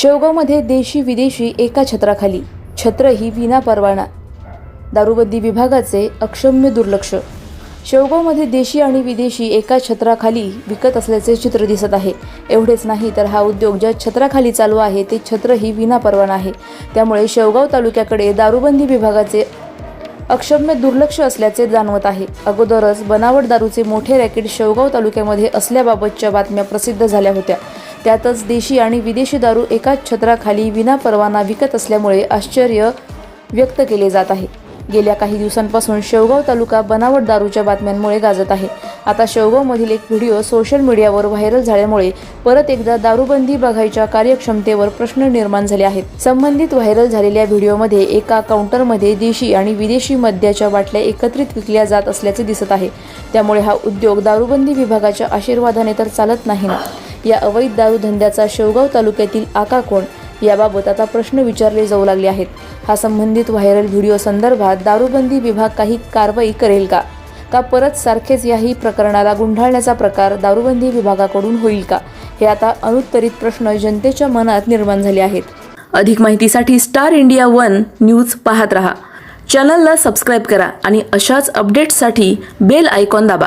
शेवगावमध्ये देशी विदेशी एका छत्राखाली. छत्र ही विना परवाना. दारूबंदी विभागाचे अक्षम्य दुर्लक्ष. शेवगावमध्ये देशी आणि विदेशी एका छत्राखाली विकत असल्याचे चित्र दिसत आहे. एवढेच नाही तर हा उद्योग ज्या छत्राखाली चालू आहे ते छत्र ही विना परवाना आहे. त्यामुळे शेवगाव तालुक्याकडे दारूबंदी विभागाचे अक्षम्य दुर्लक्ष असल्याचे जाणवत आहे. अगोदरच बनावट दारूचे मोठे रॅकेट शेवगाव तालुक्यामध्ये असल्याबाबतच्या बातम्या प्रसिद्ध झाल्या होत्या. त्यातच देशी आणि विदेशी दारू एकाच छत्राखाली विना परवाना विकत असल्यामुळे आश्चर्य व्यक्त केले जात आहे. गेल्या काही दिवसांपासून शेवगाव तालुका बनावट दारूच्या बातम्यांमुळे गाजत आहे. आता शेवगावमधील एक व्हिडिओ सोशल मीडियावर व्हायरल झाल्यामुळे परत एकदा दारूबंदी बघायच्या कार्यक्षमतेवर प्रश्न निर्माण झाले आहेत. संबंधित व्हायरल झालेल्या व्हिडिओमध्ये एका काउंटरमध्ये देशी आणि विदेशी मद्याच्या बाटल्या एकत्रित विकल्या जात असल्याचे दिसत आहे. त्यामुळे हा उद्योग दारूबंदी विभागाच्या आशीर्वादाने तर चालत नाही ना. या अवैध दारू धंद्याचा शेवगाव तालुक्यातील आका कोण? याबाबत आता प्रश्न विचारले जाऊ लागले आहेत. हा संबंधित व्हायरल व्हिडिओ संदर्भात दारूबंदी विभाग काही कारवाई करेल का? का परत सारखेच याही प्रकरणाला गुंढाळण्याचा प्रकार दारूबंदी विभागाकडून होईल का? हे आता अनुत्तरित प्रश्न जनतेच्या मनात निर्माण झाले आहेत. अधिक माहितीसाठी स्टार इंडिया वन न्यूज पाहत रहा. चॅनलला सबस्क्राईब करा आणि अशाच अपडेट्ससाठी बेल आयकॉन दाबा.